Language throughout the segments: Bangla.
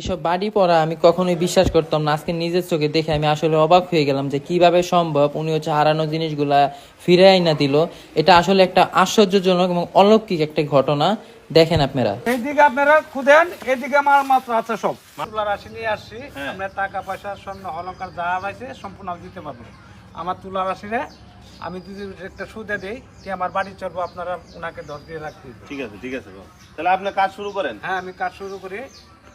এসব বাড়ি পড়া আমি কখনোই বিশ্বাস করতাম না। আজকে নিজের চোখে দেখে আমি আসলে অবাক হয়ে গেলাম যে কীভাবে সম্ভব উনি হচ্ছে হারানো জিনিসগুলা ফিরে আইনা দিল। এটা আসলে একটা আশ্চর্যজনক এবং অলৌকিক একটা ঘটনা। দেখেন আপনারা। এইদিকে আপনারা খুদেন এদিকে আমার মাত্র আছে সব। তুলা রাশি নিয়ে আসছি। আমরা টাকা পয়সা স্বর্ণ অলঙ্কার যা আছে সম্পূর্ণ দিতে পারব। আমার তুলা রাশিরে আমি যদি একটা সুদে দিই যে আমার বাড়ি চলবো আপনারা ওনাকে দশ দিয়ে রাখতে ঠিক আছে ঠিক আছে তাহলে আপনি কাজ শুরু করেন। হ্যাঁ আমি কাজ শুরু করি।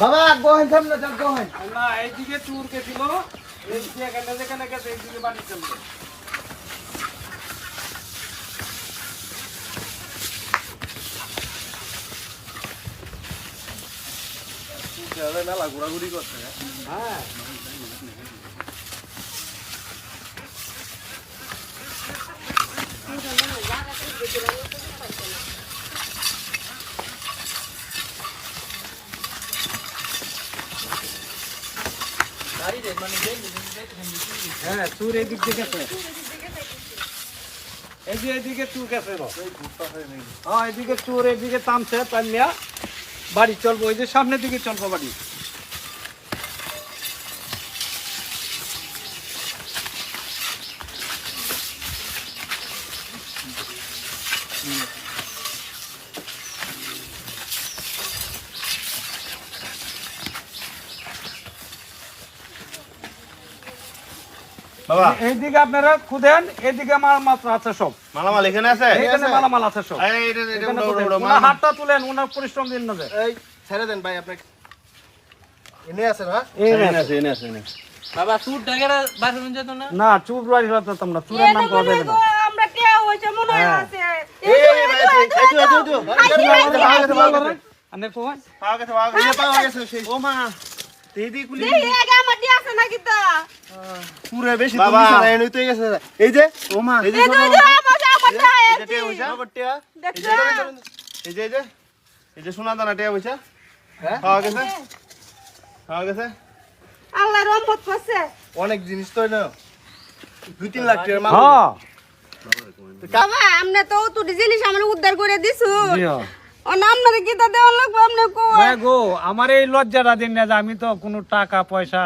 বাবা গোহেন সামনে যাও গোহেন না এইদিকে চুর গেছিল এইদিকে এখানে যেখানে গেছে এইদিকে বাড়ি চলবে। মেলা ঘোরাঘুরি করছে হ্যাঁ। হ্যাঁ চুর এদিক গেছে এই এদিকে চুর গেছে হ্যাঁ এদিকে চুর এদিকে টানিয়া বাড়ি চলবো। ওই যে সামনের দিকে চলবো বাড়ি। বাবা এইদিকে আপনারা খুদেন এদিকে আমার মাত্র আছে সব মালামাল এখানে আছে এখানে মালামাল আছে সব। হাতটা তুলেন ওনার পরিশ্রম দিন না এই ছেড়ে দেন ভাই আপনাকে এনে আছে না এই আছে, এখানে আছে, এখানে বাবা সুর ডাকেরা বাসন যেত না না চুপ রাখি রাখতাম না চুরের নাম করা যাবে না আমরা টিয়া হয়েছে মনে হয় হ্যাঁ। আছে এই ভাই এই এই এই এই আনে কোন পাওয়া গেছে, পাওয়া গেছে। পাওয়া গেছে সেই ও মা, দিদি কুলি। আছে নাকি তা পুরো বেশি বাবা। বাবা এনে তো গেছে এই যে ও মা, এই যে এই দুই দুই আমার আমার এই যে আছে টিয়া দেখছ এই যে, এই যে, এই যে সোনা দানা টিয়া পয়সা। হ্যাঁ? গেছে? গেছে? রহমত করছে। অনেক জিনিস তো না দুই তিন লাখ টাকার মাল। হ্যাঁ। বাবা আমনে তো তুই জিনিস আমরা উদ্ধার করে দিছু। জিও। নাম না কি তা দেওয়া লাগবে আমনে কো ভাই গো আমার এই লজ্জাটা দিন না যে আমি তো কোনো টাকা পয়সা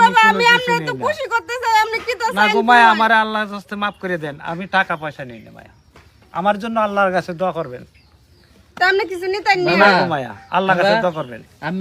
বাবা আমি কিছু তো খুশি করতে চাই আমনে কি তো না গো মায়া আমার আল্লাহর কাছে মাফ করে দেন। আমি টাকা পয়সা নেই না মায়া। আমার জন্য আল্লাহর কাছে দোয়া করবেন। তা আমনে কিছু নিতেন না? না গো মায়া আল্লাহর কাছে দোয়া করবেন। আমি